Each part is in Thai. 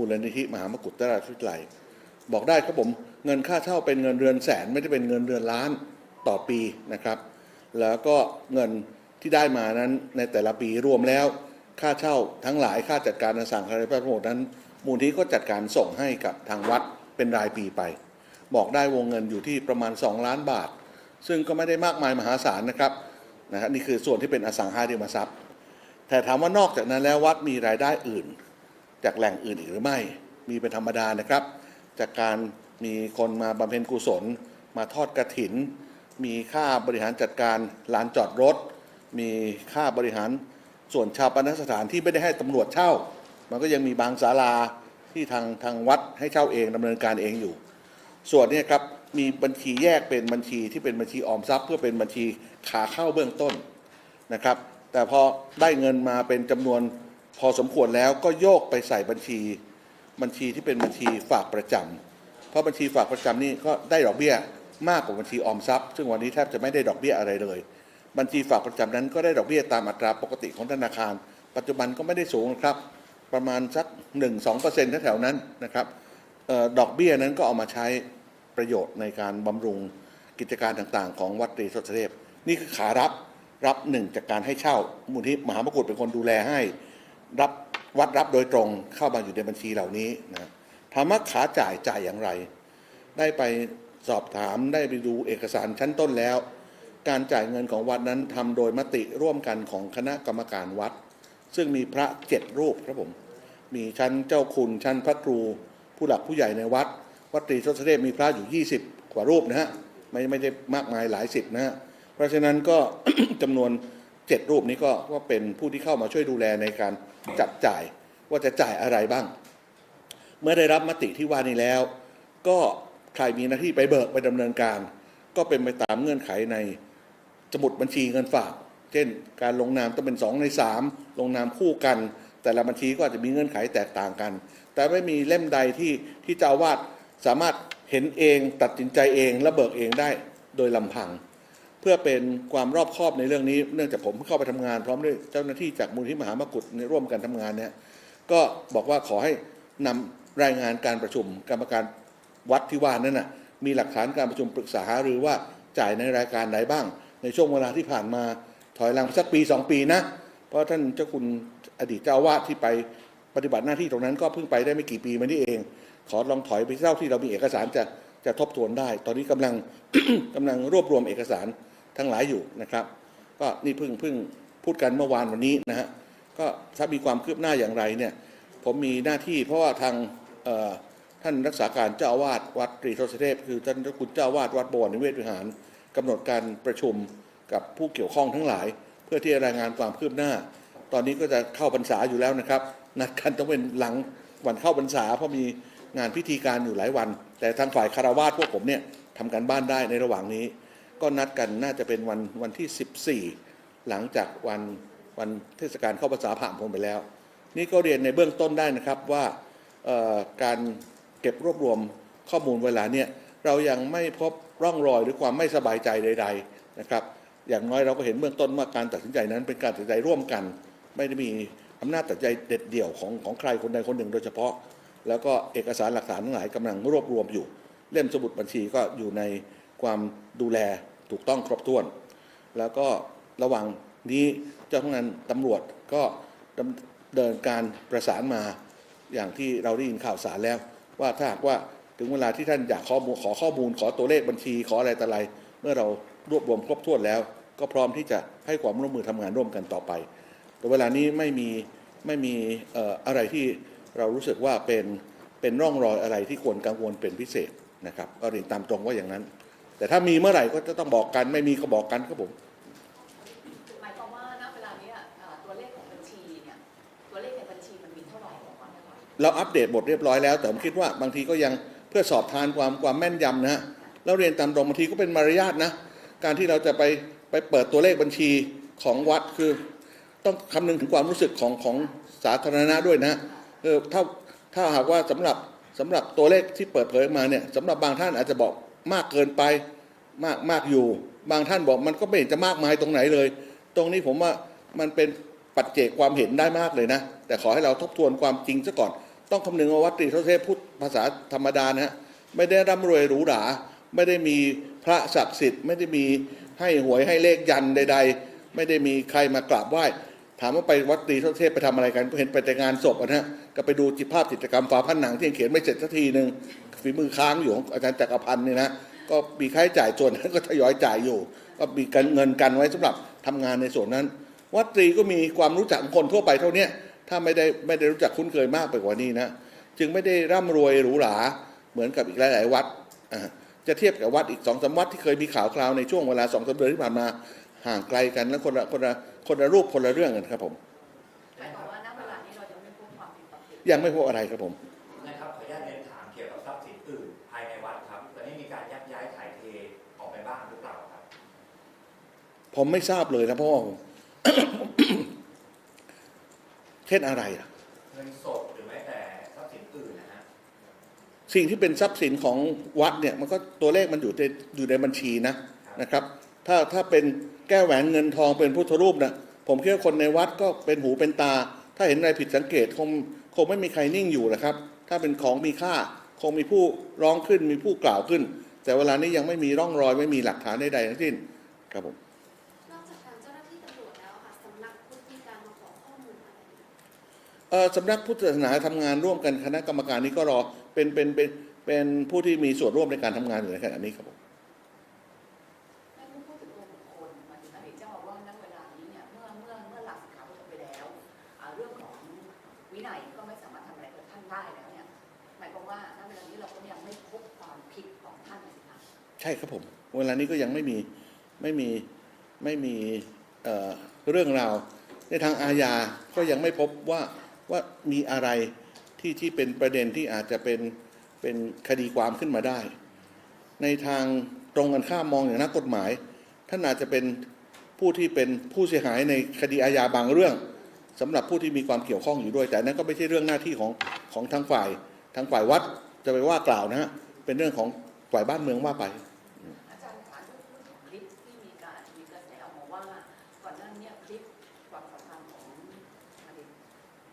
มูลนิธิมหามกุฏราชวิทยาลัย บอกได้ครับผมเงินค่าเช่าเป็นเงินเรือนแสนไม่ได้เป็นเงินเรือนล้านต่อปีนะครับ แล้วก็เงินที่ได้มานั้นในแต่ละปีรวมแล้วค่าเช่าทั้งหลายค่าจัดการอสังหาริมทรัพย์ทั้งหมดนั้น มูลที่ก็จัดการส่งให้กับทางวัดเป็นรายปีไป บอกได้วงเงินอยู่ที่ประมาณ 2 ล้านบาท ซึ่งก็ไม่ได้มากมายมหาศาลนะครับนะฮะนี่คือส่วนที่เป็นอสังหาริมทรัพย์ แต่ถามว่านอกจากนั้นแล้ววัดมีรายได้อื่น จากแหล่งอื่นอีกหรือไม่ มีเป็นธรรมดานะครับ จากการมีคนมาบำเพ็ญกุศล มาทอดกระถิน มีค่าบริหารจัดการลานจอดรถ มีค่าบริหารส่วนชาปนสถานที่ไม่ได้ให้ตำรวจเช่า มันก็ยังมีบางศาลาที่ทางทางวัดให้เช่าเองดำเนินการเองอยู่ ส่วนนี้ครับมีบัญชีแยกเป็นบัญชีที่เป็นบัญชีออมทรัพย์ เพื่อเป็นบัญชีขาเข้าเบื้องต้นนะครับ แต่พอได้เงินมาเป็นจำนวน พอสมควรแล้วก็โยกไปใส่บัญชีบัญชีที่เป็นบัญชีฝากประจำเพราะบัญชีฝากประจำนี่ก็ได้ดอกเบี้ยมากกว่าบัญชีออมทรัพย์ ซึ่งวันนี้แทบจะไม่ได้ดอกเบี้ยอะไรเลย บัญชีฝากประจำนั้นก็ได้ดอกเบี้ยตามอัตราปกติของธนาคาร ปัจจุบันก็ไม่ได้สูงนะครับ ประมาณสัก 1-2%แถวๆนั้นนะครับออดอกเบี้ยนั้นก็เอามาใช้ประโยชน์ในการบำรุงกิจการต่างๆ ของวัดตรีทศเทพนี่คือขารับรับหนึ่งจากการให้เช่ามูลที่มหามกุฏเป็นคนดูแลให้ รับวัดรับโดยตรงเข้ามาอยู่ในบัญชีเหล่านี้นะถามว่าขาจ่ายจ่ายอย่างไร ได้ไปสอบถามได้ไปดูเอกสารชั้นต้นแล้ว การจ่ายเงินของวัดนั้นทำโดยมติร่วมกันของคณะกรรมการวัด ซึ่งมีพระเจ็ดรูปครับผม มีชั้นเจ้าคุณชั้นพระครูผู้หลักผู้ใหญ่ในวัด วัดตรีทศเทพมีพระอยู่ 20 กว่ารูปนะฮะไม่ไม่ได้มากมายหลายสิบนะฮะเพราะฉะนั้นก็จำนวน เจ็ดรูปนี้ก็ก็เป็นผู้ที่เข้ามาช่วยดูแลในการจัดจ่ายว่าจะจ่ายอะไรบ้าง เมื่อได้รับมติที่ว่านี้แล้ว ก็ใครมีหน้าที่ไปเบิกไปดำเนินการ ก็เป็นไปตามเงื่อนไขในสมุดบัญชีเงินฝาก เช่น การลงนามต้องเป็นสองในสามลงนามคู่กัน แต่ละบัญชีก็อาจจะมีเงื่อนไขแตกต่างกัน แต่ไม่มีเล่มใดที่ที่เจ้าอาวาดสามารถเห็นเองตัดสินใจเองและเบิกเองได้โดยลำพัง เพื่อเป็นความรอบคอบในเรื่องนี้ เนื่องจากผมเข้าไปทำงาน พร้อมด้วยเจ้าหน้าที่จากมูลที่มหามกุฏในร่วมกันทำงานเนี่ยก็บอกว่าขอให้นำรายงานการประชุมกรรมการวัดที่ว่านั้นน่ะมีหลักฐานการประชุมปรึกษาหารือว่าจ่ายในรายการใดบ้าง ในช่วงเวลาที่ผ่านมาถอยหลังสักปีสองปีนะเพราะท่านเจ้าคุณอดีตเจ้าอาวาดที่ไปปฏิบัติหน้าที่ตรงนั้นก็เพิ่งไปได้ไม่กี่ปีมานี่เอง ขอลองถอยไปเท่าที่เรามีเอกสารจะจะทบทวนได้ ตอนนี้กำลังกำลังรวบรวมเอกสาร ทั้งหลายอยู่นะครับ ก็นี่เพิ่งเพิ่งพูดกันเมื่อวานวันนี้นะฮะก็ถ้ามีความคืบหน้าอย่างไรเนี่ยผมมีหน้าที่เพราะว่าทางท่านรักษาการเจ้าอาวาสวัดตรีทศเทพ คือท่านคุณเจ้าอาวาสวัดบวรนิเวศวิหารกำหนดการประชุมกับผู้เกี่ยวข้องทั้งหลาย เพื่อที่จะรายงานความคืบหน้า ตอนนี้ก็จะเข้าพรรษาอยู่แล้วนะครับนัดกันต้องเป็นหลังวันเข้าพรรษาเพราะมีงานพิธีการอยู่หลายวัน แต่ทางฝ่ายคารวาสพวกผมเนี่ยทำการบ้านได้ในระหว่างนี้ ก็นัดกันน่าจะเป็นวันวันที่ 14 หลังจากวันวันเทศกาลเข้าพรรษาผ่านพ้นไปแล้ว นี่ก็เรียนในเบื้องต้นได้นะครับว่าการเก็บรวบรวมข้อมูลเวลาเนี่ยเรายังไม่พบร่องรอยหรือความไม่สบายใจใด ๆนะครับ อย่างน้อยเราก็เห็นเบื้องต้นว่าการตัดสินใจนั้นเป็นการตัดสินใจร่วมกัน ไม่ได้มีอำนาจตัดสินใจเด็ดเดี่ยวของของใครคนใดคนหนึ่งโดยเฉพาะ แล้วก็เอกสารหลักฐานทั้งหลายกำลังรวบรวมอยู่ เล่มสมุดบัญชีก็อยู่ในความดูแล ถูกต้องครบถ้วน แล้วก็ระหว่างนี้เจ้าพนักงานตำรวจก็ดำเนินการประสานมาอย่างที่เราได้ยินข่าวสารแล้ว ว่าถ้าหากว่าถึงเวลาที่ท่านอยากข้อมูลขอข้อมูล ขอตัวเลขบัญชีขออะไรต่ออะไร เมื่อเรารวบรวมครบถ้วนแล้ว ก็พร้อมที่จะให้ความร่วมมือทำงานร่วมกันต่อไป แต่เวลานี้ไม่มีไม่มีเอ่ออะไรที่เรารู้สึกว่าเป็นเป็นร่องรอยอะไรที่ควรกังวลเป็นพิเศษนะครับก็เรียนตามตรงว่าอย่างนั้น แต่ถ้ามีเมื่อไหร่ก็จะต้องบอกกัน ไม่มีก็บอกกันครับผมหมายความว่าณเวลาเนี้ยเอ่อตัวเลขของบัญชีเนี่ยตัวเลขในบัญชีมันมีเท่าไหร่บอกมาหน่อยเราอัปเดตหมดเรียบร้อยแล้ว แต่ผมคิดว่าบางทีก็ยังเพื่อสอบทานความความแม่นยำนะฮะแล้วเรียนตามตรงบางทีก็เป็นมารยาทนะการที่เราจะไปไปเปิดตัวเลขบัญชีของวัดคือ ต้องคำนึงถึงความรู้สึกของของสาธารณะด้วยนะเออถ้าถ้าหากว่าสำหรับสำหรับตัวเลขที่เปิดเผยออกมาเนี่ยสำหรับบางท่านอาจจะบอก มากเกินไปมากมากอยู่ บางท่านบอกมันก็ไม่เห็นจะมากมายตรงไหนเลย ตรงนี้ผมว่ามันเป็นปัจเจกความเห็นได้มากเลยนะ แต่ขอให้เราทบทวนความจริงซะก่อน ต้องคำนึงว่าวัดตรีทศเทพพูดภาษาธรรมดานะฮะไม่ได้ร่ำรวยหรูหราไม่ได้มีพระศักดิ์สิทธิ์ ไม่ได้มีให้หวยให้เลขยันใด ๆ ไม่ได้มีใครมากราบไหว้ถามว่าไปวัดตรีทศเทพไปทำอะไรกันเห็นไปแต่งานศพนะฮะก็ไปดูจิตภาพจิตกรรมฝาผนังที่ยังเขียนไม่เสร็จสักทีหนึ่ง ฝีมือค้างอยู่ของอาจารย์จักรพันธ์เนี่ยนะก็มีค่าใช้จ่ายส่วนนั้นก็ทยอยจ่ายอยู่ ก็มีกันเงินกันไว้สำหรับทำงานในส่วนนั้น วัดตรีก็มีความรู้จักของคนทั่วไปเท่าเนี้ยถ้าไม่ได้ไม่ได้รู้จักคุ้นเคยมากไปกว่านี้นะจึงไม่ได้ร่ำรวยหรูหราเหมือนกับอีกหลาย ๆ วัดอ่าจะเทียบกับวัดอีกสองสามวัดที่เคยมีข่าวคราวในช่วงเวลาสองสามเดือนที่ผ่านมาห่างไกลกันและคนละคนละคนละรูปคนละเรื่องกันครับผมหมายความว่าณเวลานี้เรายังไม่พบความผิดปกติยังไม่พบอะไรครับผม ผมไม่ทราบเลยนะเพราะว่าเช่นอะไรล่ะ เงินสดหรือแม้แต่ทรัพย์สินอื่นนะฮะสิ่งที่เป็นทรัพย์สินของวัดเนี่ย มันก็ตัวเลขมันอยู่ในอยู่ในบัญชีนะนะครับ ถ้าถ้าเป็นแก้วแหวนเงินทองเป็นพุทธรูปนะผมคิดว่าคนในวัดก็เป็นหูเป็นตา ถ้าเห็นอะไรผิดสังเกตคงคงไม่มีใครนิ่งอยู่นะครับ ถ้าเป็นของมีค่า คงมีผู้ร้องขึ้นมีผู้กล่าวขึ้น แต่เวลานี้ยังไม่มีร่องรอยไม่มีหลักฐานใดๆทั้งสิ้นครับผม สำนักพุทธศาสนาทำงานร่วมกันคณะกรรมการนี้ก็รอเป็นเป็นเป็นเป็นผู้ที่มีส่วนร่วมในการทำงานอยู่ในขณะนี้ครับผมไม่ต้องพูดถึงตัวบุคคลหมายถึงอดีตเจ้าอาวาสณเวลานี้เนี่ยเมื่อเมื่อเมื่อหลักสิกขาบทไปแล้วอ่าเรื่องของวินัยก็ไม่สามารถทำอะไรกับท่านได้แล้วเนี่ยหมายความว่าณเวลานี้เราก็ยังไม่พบความผิดของท่านเลยสิคะใช่ครับผม เวลานี้ก็ยังไม่มีไม่มีไม่มีเอ่อเรื่องราวในทางอาญาก็ยังไม่พบว่า ว่ามีอะไรที่ที่เป็นประเด็นที่อาจจะเป็นเป็นคดีความขึ้นมาได้ ในทางตรงกันข้ามมองอย่างนักกฎหมาย ท่านอาจจะเป็นผู้ที่เป็นผู้เสียหายในคดีอาญาบางเรื่องสำหรับผู้ที่มีความเกี่ยวข้องอยู่ด้วย แต่นั่นก็ไม่ใช่เรื่องหน้าที่ของของทางฝ่าย ทางฝ่ายวัดจะไปว่ากล่าวนะฮะเป็นเรื่องของฝ่ายบ้านเมืองว่าไป อาจารย์คะเรื่องของคลิปที่มีการมีกระแสออกมาว่าก่อนหน้านี้คลิปความสัมพันธ์ของอดีต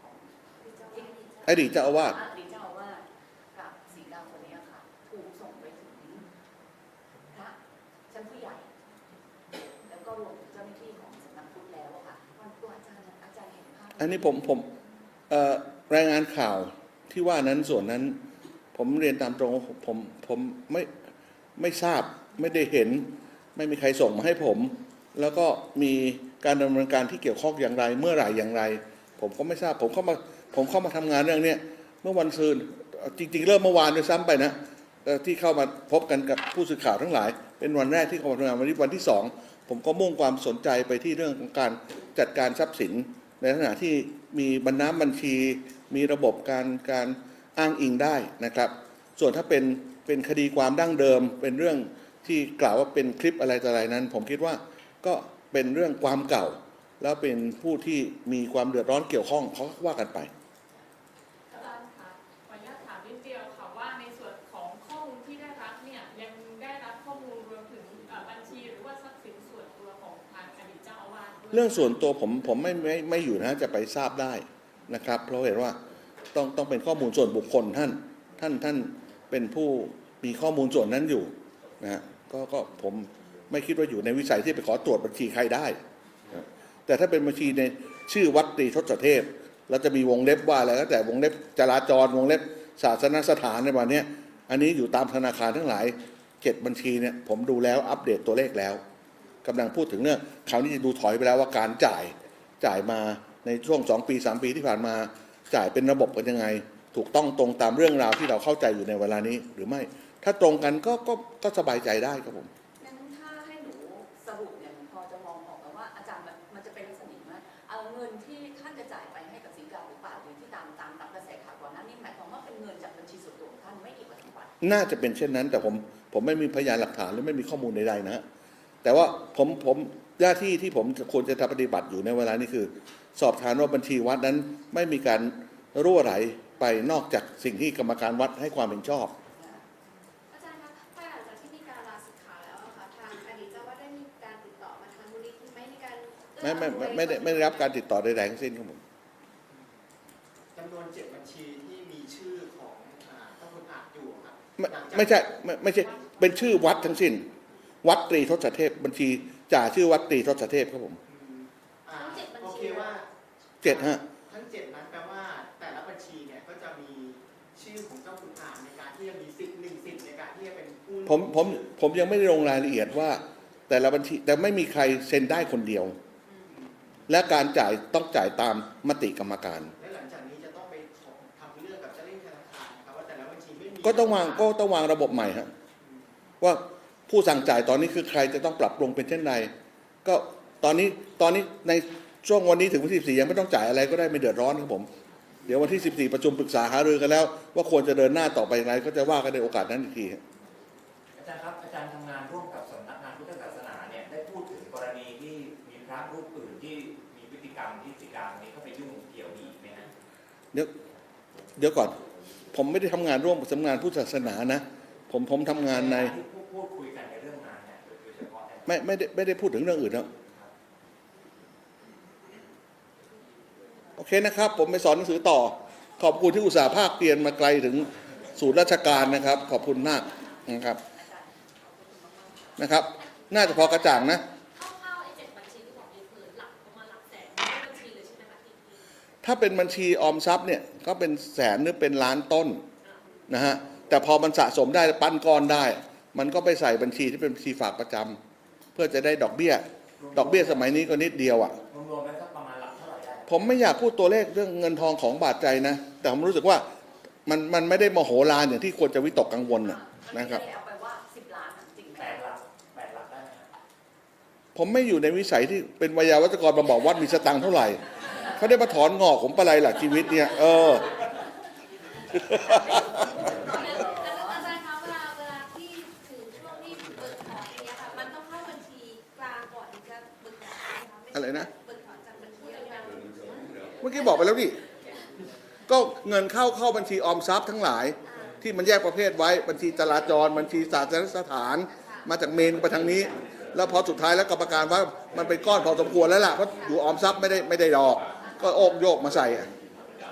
ของ ที่เจ้าหน้าที่ อดีตเจ้าอาวาสอดีตเจ้าอาวาสกับสีกาคนนี้ค่ะถูกส่งไปถึงพระชั้นผู้ใหญ่ แล้วก็รวมถึงเจ้าหน้าที่ของสำนักพุทธแล้วอะค่ะวันตัวอาจารย์อาจารย์เห็นภาพอันนี้ผมผมเอ่อรายงานข่าวที่ว่านั้นส่วนนั้น ผมเรียนตามตรงว่าผมผมผมไม่ไม่ทราบไม่ได้เห็น ไม่มีใครส่งมาให้ผม แล้วก็มีการดำเนินการที่เกี่ยวข้องอย่างไร เมื่อไหร่อย่างไร ผมก็ไม่ทราบผมเข้ามา ผมเข้ามาทำงานเรื่องเนี้ยเมื่อวันซืนจริง ๆ เริ่มเมื่อวานด้วยซ้ำไปนะที่เข้ามาพบกันกับผู้สื่อข่าวทั้งหลาย เป็นวันแรกที่เข้ามาทำงานวันนี้วันที่สองผมก็มุ่งความสนใจไปที่เรื่องของการจัดการทรัพย์สิน ในลักษณะที่มีบรรณาบัญชี มีระบบการการอ้างอิงได้นะครับ ส่วนถ้าเป็นเป็นคดีความดั้งเดิม เป็นเรื่องที่กล่าวว่าเป็นคลิปอะไรต่ออะไรนั้น ผมคิดว่าก็เป็นเรื่องความเก่า แล้วเป็นผู้ที่มีความเดือดร้อนเกี่ยวข้องเขาว่ากันไป เรื่องส่วนตัวผมผมไม่ไม่ไม่อยู่นะจะไปทราบได้นะครับ เพราะเห็นว่าต้องต้องเป็นข้อมูลส่วนบุคคลท่านท่านท่านเป็นผู้มีข้อมูลส่วนนั้นอยู่นะฮะก็ก็ผมไม่คิดว่าอยู่ในวิสัยที่ไปขอตรวจบัญชีใครได้นะแต่ถ้าเป็นบัญชีในชื่อวัดตรีทศเทพเราจะมีวงเล็บว่าอะไรก็แต่วงเล็บจราจรวงเล็บศาสนสถานในวันนี้อันนี้อยู่ตามธนาคารทั้งหลายเจ็ดบัญชีเนี่ยผมดูแล้วอัปเดตตัวเลขแล้ว กำลังพูดถึงเรื่องคราวนี้จะดูถอยไปแล้วว่าการจ่ายจ่ายมาในช่วงสองปีสามปีที่ผ่านมาจ่ายเป็นระบบกันยังไง ถูกต้องตรงตามเรื่องราวที่เราเข้าใจอยู่ในเวลานี้หรือไม่ ถ้าตรงกันก็ก็ก็สบายใจได้ครับผมงั้นถ้าให้หนูสรุปเนี่ยหนูพอจะมองออกแล้วว่าอาจารย์มันมันจะเป็นลักษณะว่าเอาเงินที่ท่านจะจ่ายไปให้กับสีกาหรือเปล่าหรือที่ตามตามตามกระแสข่าวก่อนหน้านี้หมายความว่าเป็นเงินจากบัญชีส่วนตัวของท่านไม่เกี่ยวกับทางวัดน่าจะเป็นเช่นนั้น แต่ผมผมไม่มีพยานหลักฐานหรือไม่มีข้อมูลใดๆนะฮะ แต่ว่าผมผมหน้าที่ที่ผมจะควรจะทำปฏิบัติอยู่ในเวลานี้คือ สอบทานว่าบัญชีวัดนั้นไม่มีการรั่วไหลไปนอกจากสิ่งที่กรรมการวัดให้ความเห็นชอบ อาจารย์คะภายหลังจากที่มีการลาสิกขาแล้วอะค่ะทางอดีตเจ้าว่าได้มีการติดต่อมาทางมูลนิธิไหมในการเอื้ไม่อไม่อำนวยไม่ไม่ได้ไม่ได้รับการติดต่อใดๆทั้งสิ้นครับผม จำนวนเจ็ดบัญชีที่มีไม่ไม่ใช่ไม่ไม่ใช่เป็นชื่อวัดทั้งสิ้น วัดตรีทศเทพบัญชีจ่าชื่อวัดตรีทศเทพครับผมอืมอ่าทั้งเจ็ดบัญชี โอเคว่าเจ็ดฮะ ทั้งเจ็ดนั้นแปลว่าแต่ละบัญชีเนี่ยก็จะมีชื่อของเจ้าคุณอ่านในการที่จะมีสิทธิ์หนึ่งสิทธิ์ในการที่จะเป็นผู้ผมผมผมยังไม่ได้ลงรายละเอียดว่า แต่ละบัญชีแต่ไม่มีใครเซ็นได้คนเดียว และการจ่ายต้องจ่ายตามมติกรรมการ และหลังจากนี้จะต้องไปขอทำเรื่องกับเจ้าหน้าที่ธนาคารนะครับว่าแต่ละบัญชีไม่มี ก็ต้องวางก็ต้องวางระบบใหม่ฮะว่า ผู้สั่งจ่ายตอนนี้คือใครจะต้องปรับปรุงเป็นเช่นไรก็ตอนนี้ตอนนี้ในช่วงวันนี้ถึงวันที่14ยังไม่ต้องจ่ายอะไรก็ได้ไม่เดือดร้อนครับผม เดี๋ยววันที่ 14 ประชุมปรึกษาหารือกันแล้ว ว่าควรจะเดินหน้าต่อไปอย่างไรก็จะว่ากันในโอกาสนั้นอีกทีครับอาจารย์ครับอาจารย์ทำงานร่วมกับสำนักงานพุทธศาสนาเนี่ยได้พูดถึงกรณีที่มีพระรูปอื่นที่มีพฤติกรรมที่สิกรรมนี้เข้าไปยุ่งเกี่ยวนี้อีกไหมฮะเดี๋ยวเดี๋ยวก่อน ผมไม่ได้ทำงานร่วมกับสำนักงานพุทธศาสนานะ ผมผมทำงานในที่พูดพูดคุยกัน ไม่ไม่ได้ไม่ได้พูดถึงเรื่องอื่นนะโอเคนะครับ ผมไปสอนหนังสือต่อ ขอบคุณที่อุตส่าห์ภาคเรียนมาไกลถึงศูนย์ราชการนะครับ ขอบคุณมากนะครับนะครับ น่าจะพอกระจ่างนะถ้าเป็นบัญชีออมทรัพย์เนี่ยก็เป็นแสนหรือเป็นล้านต้นนะฮะแต่พอมันสะสมได้ปั้นก้อนได้ มันก็ไปใส่บัญชีที่เป็นบัญชีฝากประจำ เพื่อจะได้ดอกเบี้ย ดอกเบี้ยสมัยนี้ก็นิดเดียวอะรวมๆแล้วสักประมาณหลักเท่าไหร่ได้ผมไม่อยากพูดตัวเลขเรื่องเงินทองของบาดใจนะ แต่ผมรู้สึกว่ามันมันไม่ได้มโหฬารอย่างที่ควรจะวิตกกังวลนะนะครับมันไม่ได้เอาไปว่าสิบล้านอะจริงไหมแปดหลักแปดหลักได้ไหมฮะผมไม่อยู่ในวิสัยที่เป็นวิยาวัจกรมาบอกว่ามีสตังค์เท่าไหร่เขาได้มาถอนงอกผมปะไรล่ะชีวิตเนี่ย เออ อะไรนะ เมื่อกี้บอกไปแล้วดิก็เงินเข้าเข้าบัญชีออมทรัพย์ทั้งหลาย ที่มันแยกประเภทไว้บัญชีจราจร บัญชีศาสนสถาน มาจากเมนไปทางนี้ แล้วพอสุดท้ายแล้วกรรมการว่ามันเป็นก้อนพอสมควรแล้วล่ะเพราะอยู่ออมทรัพย์ไม่ได้ไม่ได้ดอก ก็โอกโยกมาใส่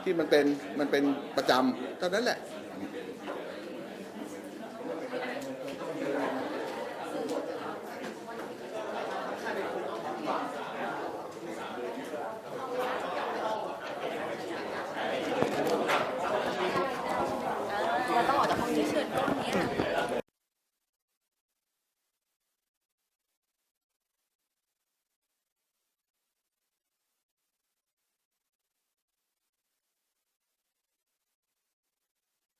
ที่มันเป็นมันเป็นประจำเท่านั้นแหละ